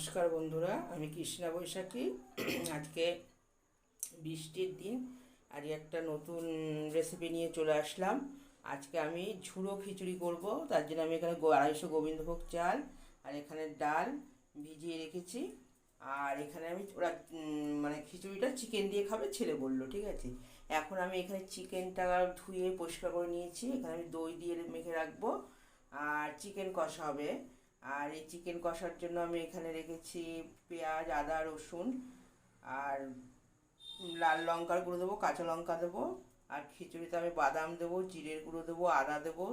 নমস্কার বন্ধুরা, আমি কৃষ্ণা বৈশাখী। আজকে বৃষ্টির দিন, আর একটা নতুন রেসিপি নিয়ে চলে আসলাম। আজকে আমি ঝুড়ো খিচুড়ি করব, তার জন্য আমি এখানে আড়াইশো গোবিন্দভোগ চাল, আর এখানে ডাল ভিজিয়ে রেখেছি। আর এখানে আমি ওরা মানে খিচুড়িটা চিকেন দিয়ে খাবে, ছেলে বলল, ঠিক আছে? এখন আমি এখানে চিকেনটা ধুয়ে পরিষ্কার করে নিয়েছি। এখানে আমি দই দিয়ে মেখে রাখব, আর চিকেন কষা হবে। আর এই চিকেন কষার জন্য আমি এখানে রেখেছি পেঁয়াজ, আদা, রসুন আর লাল লঙ্কার গুঁড়ো দেবো, কাঁচা লঙ্কা দেবো আর খিচুড়িতে আমি বাদাম দেবো, জিরের গুঁড়ো দেবো, আদা দেবো,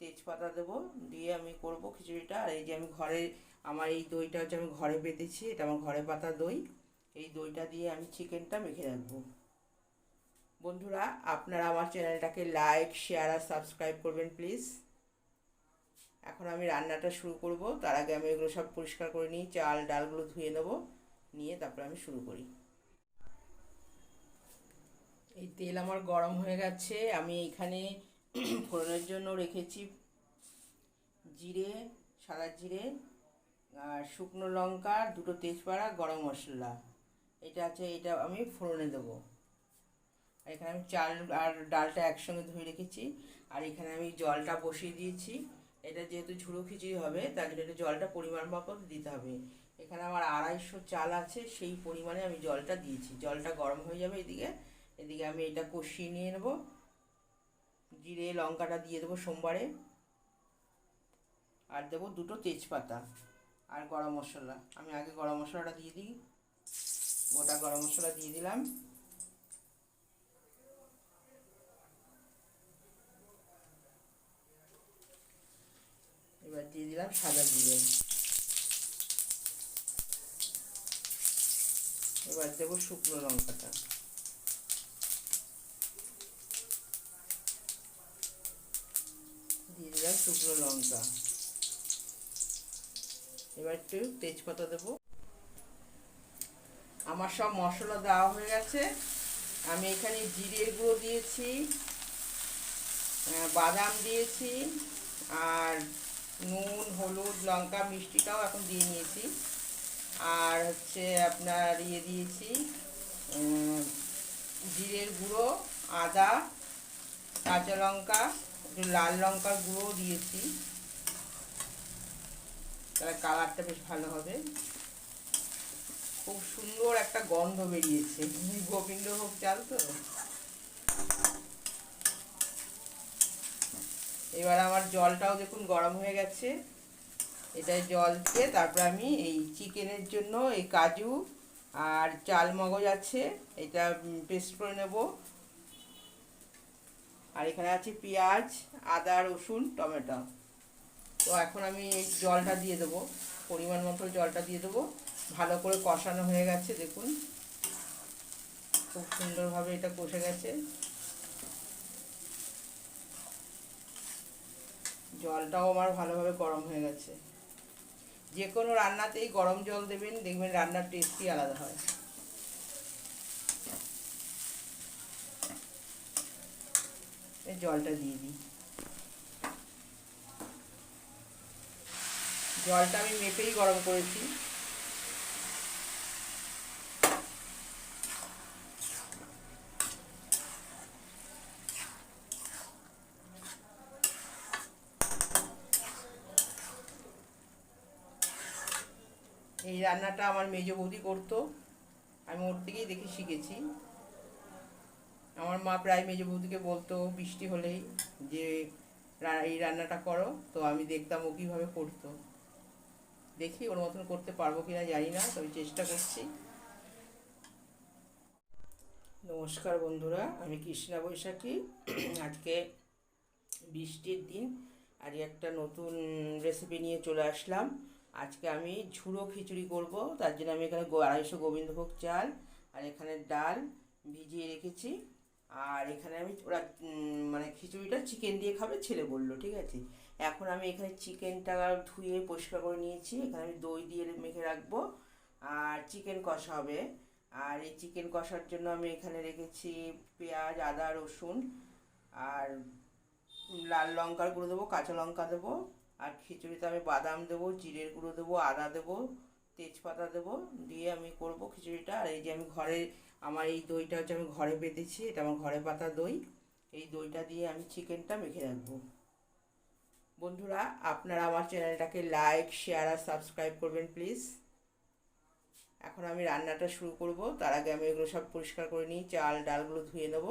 তেজপাতা দেবো, দিয়ে আমি করব খিচুড়িটা। আর এই যে আমি ঘরে, আমার এই দইটা হচ্ছে আমি ঘরে পেতেছি এটা আমার ঘরে পাতা দই। এই দইটা দিয়ে আমি চিকেনটা মেখে রাখব। বন্ধুরা, আপনারা আমার চ্যানেলটাকে লাইক শেয়ার আর সাবস্ক্রাইব করবেন প্লিজ এখন আমি রান্নাটা শুরু করব। তার আগে আমি এগুলো সব পরিষ্কার করে নিই। চাল, ডালগুলো ধুয়ে নেব। নিয়ে তারপর আমি শুরু করি। এই তেল আমার গরম হয়ে গেছে। আমি এখানে ফোড়নের জন্য রেখেছি জিরে, সাদা জিরে আর শুকনো লঙ্কা দুটো তেজপাড়া গরম মশলা। এটা আছে, এটা আমি ফোড়নে দেবো। আর এখানে আমি চাল আর ডালটা একসঙ্গে ধুয়ে রেখেছি। আর এখানে আমি জলটা বসিয়ে দিয়েছি। এটা যেহেতু ঝুড়ো খিচুড়ি হবে, তার জন্য একটু জলটা পরিমাণ মতো দিতে হবে। এখানে আমার আড়াইশো চাল আছে, সেই পরিমাণে আমি জলটা দিয়েছি। জলটা গরম হয়ে যাবে এদিকে। এদিকে আমি এটা কষিয়ে নিয়ে নেব। জিরে, লঙ্কাটা দিয়ে দেবো সোমবারে। আর দেবো দুটো তেজপাতা আর গরম মশলা। আমি আগে গরম মশলাটা দিয়ে দিই। গোটা গরম মশলা দিয়ে দিলাম। এবার দিয়ে দিলাম সাদা জিরে। এবার দেবো শুকনো লঙ্কাটা। দিয়ে দিলাম শুকনো লঙ্কা। এবার একটু তেজপাতা দেবো। আমার সব মশলা দেওয়া হয়ে গেছে। আমি এখানে জিরের গুঁড়ো দিয়েছি বাদাম দিয়েছি, আর নুন, হলুদ, লঙ্কা, মিষ্টিটাও এখন দিয়ে নিয়েছি। আর হচ্ছে আপনার ইয়ে দিয়েছি জিরের গুঁড়ো, আদা, কাঁচা লঙ্কা, একটু লাল লঙ্কার গুঁড়ো দিয়েছি। তাহলে কালারটা বেশ ভালো হবে। খুব সুন্দর একটা গন্ধ বেরিয়েছে। গোবিন্দভোগ চাল তো? এবার আমার জলটাও দেখুন গরম হয়ে গেছে। এটাই জল দিয়ে তারপর আমি এই চিকেনের জন্য এই কাজু আর চাল মগজ আছে, এটা পেস্ট করে নেব। আর এখানে আছে পেঁয়াজ, আদা, রসুন, টমেটো। তো এখন আমি এই জলটা দিয়ে দেবো, পরিমাণ মতো জলটা দিয়ে দেবো। ভালো করে কষানো হয়ে গেছে, দেখুন। খুব সুন্দরভাবে এটা কষে গেছে। জলটাও আমার ভালোভাবে গরম হয়ে গেছে। যে কোনো রান্নাতেই গরম জল দেবেন, দেখবেন রান্নার টেস্টই আলাদা হয়। জলটা দিয়ে দিই। জলটা আমি মেপেই গরম করেছি এই রান্নাটা আমার মেজ বৌদি করতো। আমি ওর থেকেই দেখে শিখেছি। আমার মা প্রায় মেজ বৌদিকে বলতো, বৃষ্টি হলেই যে এই রান্নাটা করো। তো আমি দেখতাম ও কীভাবে করতো। দেখি ওর মতন করতে পারব কিনা জানি না, তবে চেষ্টা করছি। নমস্কার বন্ধুরা, আমি কৃষ্ণা বৈশাখী। আজকে বৃষ্টির দিন, আজ একটা নতুন রেসিপি নিয়ে চলে আসলাম। আজকে আমি ঝুড়ো খিচুড়ি করব, তার জন্য আমি এখানে আড়াইশো গোবিন্দভোগ চাল, আর এখানে ডাল ভিজিয়ে রেখেছি। আর এখানে আমি ওরা মানে খিচুড়িটা চিকেন দিয়ে খাবে ছেলে বলল, ঠিক আছে? এখন আমি এখানে চিকেনটা ধুয়ে পরিষ্কার করে নিয়েছি, এখানে আমি দই দিয়ে মেখে রাখব, আর চিকেন কষা হবে। আর এই চিকেন কষার জন্য আমি এখানে রেখেছি পেঁয়াজ, আদা, রসুন, আর লাল লঙ্কার গুঁড়ো দেবো, কাঁচা লঙ্কা দেবো আর খিচুড়িতে আমি বাদাম দেবো, জিরের গুঁড়ো দেবো, আদা দেবো, তেজপাতা দেবো, দিয়ে আমি করব খিচুড়িটা। আর এই যে আমি ঘরে, আমার এই দইটা হচ্ছে আমি ঘরে বেঁধেছি এটা আমার ঘরে পাতা দই। এই দইটা দিয়ে আমি চিকেনটা মেখে রাখব। বন্ধুরা, আপনারা আমার চ্যানেলটাকে লাইক, শেয়ার আর সাবস্ক্রাইব করবেন, প্লিজ। এখন আমি রান্নাটা শুরু করব। তার আগে আমি এগুলো সব পরিষ্কার করে নিই, চাল, ডালগুলো ধুয়ে নেব,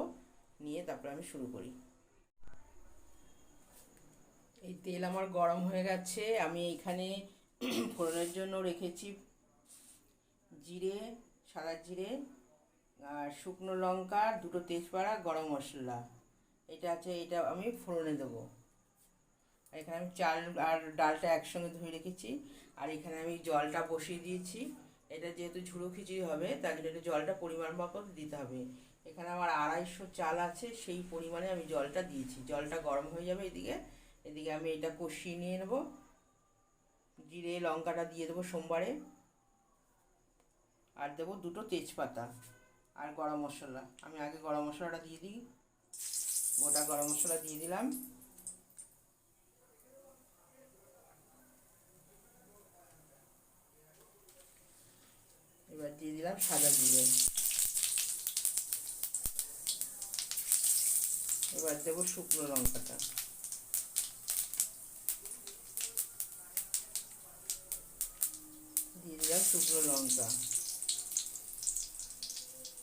নিয়ে তারপরে আমি শুরু করি। এই তেল আমার গরম হয়ে গেছে। আমি এখানে ফোড়নের জন্য রেখেছি জিরে, সাদা জিরে আর শুকনো লঙ্কা, দুটো তেজপাড়া গরম মশলা। এটা আছে, এটা আমি ফোড়নে দেবো। এখানে আমি চাল আর ডালটা একসঙ্গে ধুয়ে রেখেছি। আর এখানে আমি জলটা বসিয়ে দিয়েছি। এটা যেহেতু ঝুড়ো খিচুড়ি হবে, তার জন্য এটা জলটা পরিমাণ মতো দিতে হবে। এখানে আমার আড়াইশো চাল আছে, সেই পরিমাণে আমি জলটা দিয়েছি। জলটা গরম হয়ে যাবে এদিকে। এদিকে আমি এটা কষিয়ে নিয়ে নেব। জিরে, লঙ্কাটা দিয়ে দেবো সোমবারে। আর দেবো দুটো তেজপাতা আর গরম মশলা। আমি আগে গরম মশলাটা দিয়ে দিই। গোটা গরম মশলা দিয়ে দিলাম। এবার দিয়ে দিলাম সাদা জিরে। এবার দেবো শুকনো লঙ্কাটা। শুকনো লঙ্কা।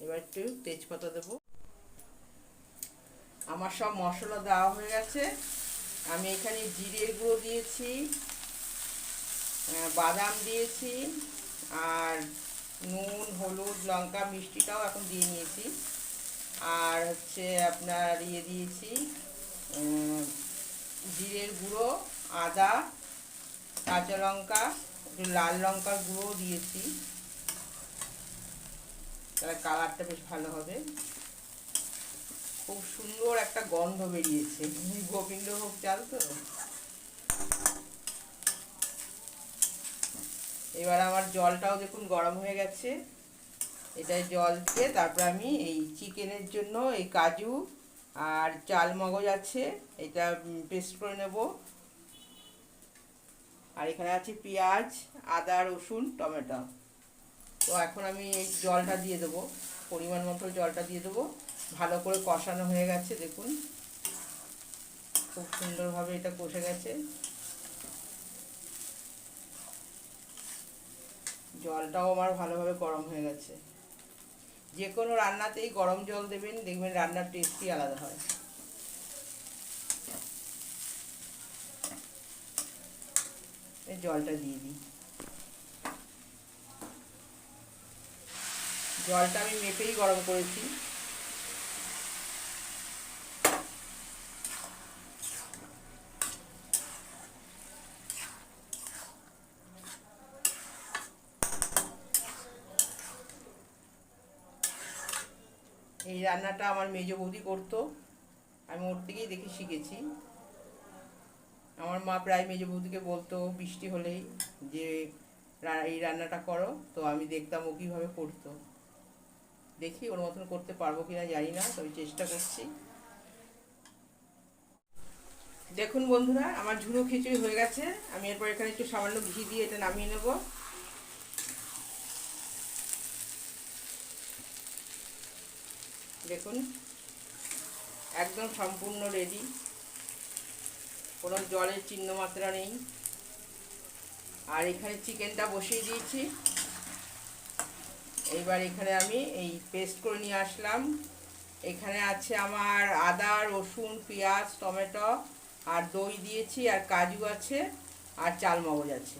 এবার একটু তেজপাতা দেবো। আমার সব মশলা দেওয়া হয়ে গেছে। আমি এখানে জিরে গুঁড়ো দিয়েছি বাদাম দিয়েছি, আর নুন, হলুদ, লঙ্কা, মিষ্টিটাও এখন দিয়ে নিয়েছি। আর হচ্ছে আপনার ইয়ে দিয়েছি জিরের গুঁড়ো, আদা, কাঁচা লঙ্কা একটু লাল লঙ্কার গুঁড়ো দিয়েছি। তাহলে কালারটা বেশ ভালো হবে। খুব সুন্দর একটা গন্ধ বেরিয়েছে। গোবিন্দভোগ চাল তো? এবার আমার জলটাও দেখুন গরম হয়ে গেছে। এটাই জল দিয়ে তারপর আমি এই চিকেনের জন্য এই কাজু আর চাল মগজ আছে, এটা পেস্ট করে নেব। আর এখানে আছে পেঁয়াজ, আদা, রসুন, টমেটো। তো এখন আমি এই জলটা দিয়ে দেবো, পরিমাণ মতো জলটা দিয়ে দেবো। ভালো করে কষানো হয়ে গেছে, দেখুন। খুব সুন্দরভাবে এটা কষে গেছে। জলটাও আমার ভালোভাবে গরম হয়ে গেছে। যে কোনো রান্নাতেই গরম জল দেবেন, দেখবেন রান্নার টেস্টই আলাদা হয়। জলটা দিয়ে দিই। জলটা আমি মেপেই গরম করেছি। এই রান্নাটা আমার মেজ বৌদি করতো। আমি ওর থেকেই দেখে শিখেছি। আমার মা প্রায় মেজ বৌদিকে বলতো, বৃষ্টি হলেই যে এই রান্নাটা করো। তো আমি দেখতাম ও কীভাবে করতো। দেখি ওর মতন করতে পারব কি না জানি না, তবে চেষ্টা করছি। দেখুন বন্ধুরা, আমার ঝুড়ো খিচুড়ি হয়ে গেছে। আমি এরপর এখানে একটু সামান্য ঘি দিয়ে এটা নামিয়ে নেব। দেখুন, একদম সম্পূর্ণ রেডি কোনো জলের চিহ্ন মাত্রা নেই। আর এখানে চিকেনটা বসিয়ে দিয়েছি। এইবার এখানে আমি এই পেস্ট করে নিয়ে আসলাম। এখানে আছে আমার আদা, রসুন, পেঁয়াজ, টমেটো আর দই দিয়েছি আর কাজু আছে আর চাল মগজ আছে।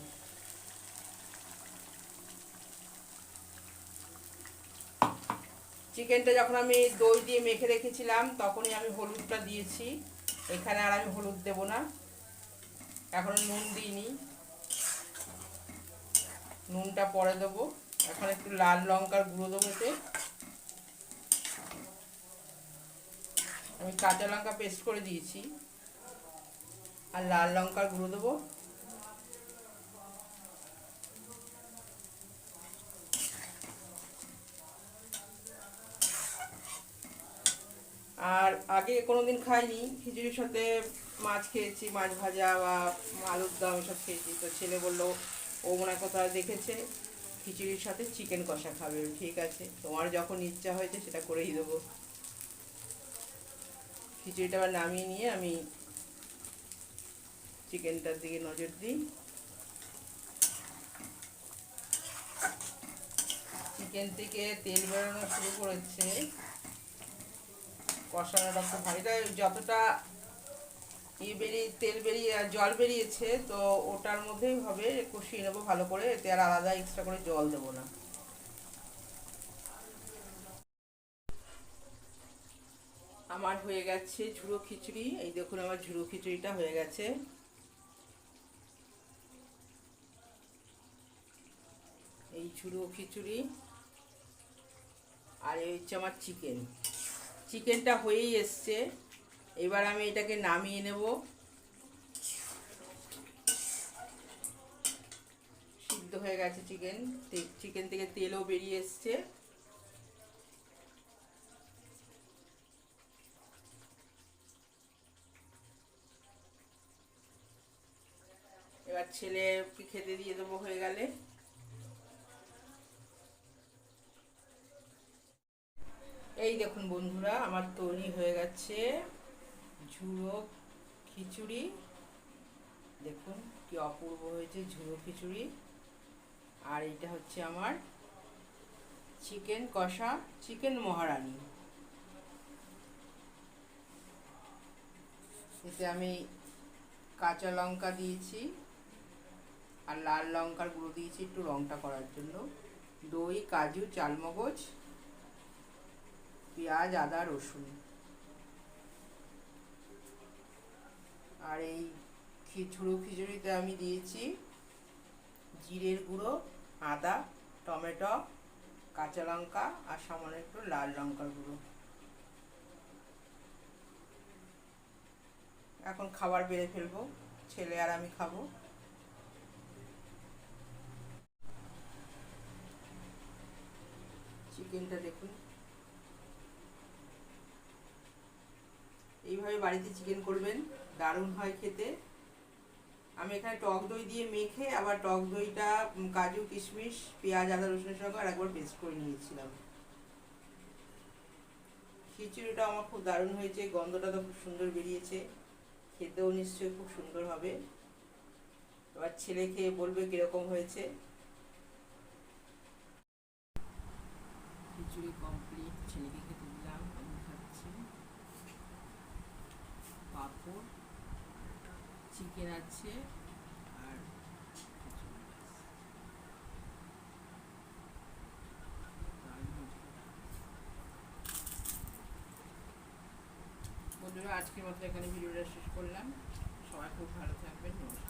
চিকেনটা যখন আমি দই দিয়ে মেখে রেখেছিলাম, তখনই আমি হলুদটা দিয়েছি। এখানে আর আমি হলুদ দেব না। এখন নুন দিইনি নুনটা পরে দেবো। এখন একটু লাল লঙ্কার গুঁড়ো দেবো এতে। আমি কাঁচা লঙ্কা পেস্ট করে দিয়েছি। আর লাল লঙ্কার গুঁড়ো দেবো আর আগে কোনো দিন খাইনি, খিচুড়ির সাথে মাছ খেয়েছি, মাছ ভাজা বা আলুর দম এসব খেয়েছি। তো ছেলে বলল, ও মনে কোথাও দেখেছে, খিচুড়ির সাথে চিকেন কষা খাবে। ঠিক আছে, তোমার যখন ইচ্ছা হয়েছে সেটা করেই দেবো। খিচুড়িটা আবার নামিয়ে নিয়ে আমি চিকেনটার দিকে নজর দিই। চিকেন থেকে তেল বেরোনো শুরু করেছে। কষানোটা খুব ভালো। এটা যতটা ই বেরিয়ে, তেল বেরিয়ে জল বেরিয়েছে, তো ওটার মধ্যেই হবে, কষিয়ে নেব ভালো করে, এতে আর আলাদা এক্সট্রা করে জল দেবো না। আমার হয়ে গেছে ঝুড়ো খিচুড়ি। এই দেখুন আমার ঝুড়ো খিচুড়িটা হয়ে গেছে। এই ঝুড়ো খিচুড়ি। আর এই হচ্ছে আমার চিকেন চিকেনটা হয়েই এসছে। এবার আমি এটাকে নামিয়ে নেব। সিদ্ধ হয়ে গেছে চিকেন। চিকেন থেকে তেলও বেরিয়ে এসছে। এবার ছেলেকে খেতে দিয়ে দেবো হয়ে গেলে। এই দেখুন বন্ধুরা, আমার তৈরি হয়ে গেছে ঝুড়ো খিচুড়ি। দেখুন কি অপূর্ব হয়েছে ঝুড়ো খিচুড়ি। আর এটা হচ্ছে আমার চিকেন কষা, চিকেন মহারানি। এতে আমি কাঁচা লঙ্কা দিয়েছি আর লাল লঙ্কার গুঁড়ো দিয়েছি একটু রংটা করার জন্য। দই, কাজু, চালমগজ পেঁয়াজ, আদা, রসুন। আর এই খিচুড়ো খিচুড়িতে আমি দিয়েছি জিরের গুঁড়ো, আদা, টমেটো, কাঁচা লঙ্কা আর সামান্য একটু লাল লঙ্কার গুঁড়ো। এখন খাবার বেড়ে ফেলব, ছেলে আর আমি খাব। চিকেনটা দেখুন। এইভাবে বাড়িতে চিকেন করবেন, দারুণ হয় খেতে। আমি এখানে টক দই দিয়ে মেখে আবার টক দইটা কাজু, কিশমিশ, পেঁয়াজ, আদা রসুনের সঙ্গে আর একবার পেস্ট করে নিয়েছিলাম। খিচুড়িটা আমার খুব দারুণ হয়েছে, গন্ধটা তো খুব সুন্দর বেরিয়েছে। খেতেও নিশ্চয়ই খুব সুন্দর হবে। এবার ছেলে খেয়ে বলবে কীরকম হয়েছে। খিচুড়ি কমপ্লিট চিকেন আছে আর বন্ধুরা, আজকের মতো এখানে ভিডিওটা শেষ করলাম। সবাই খুব ভালো থাকবেন, নমস্কার।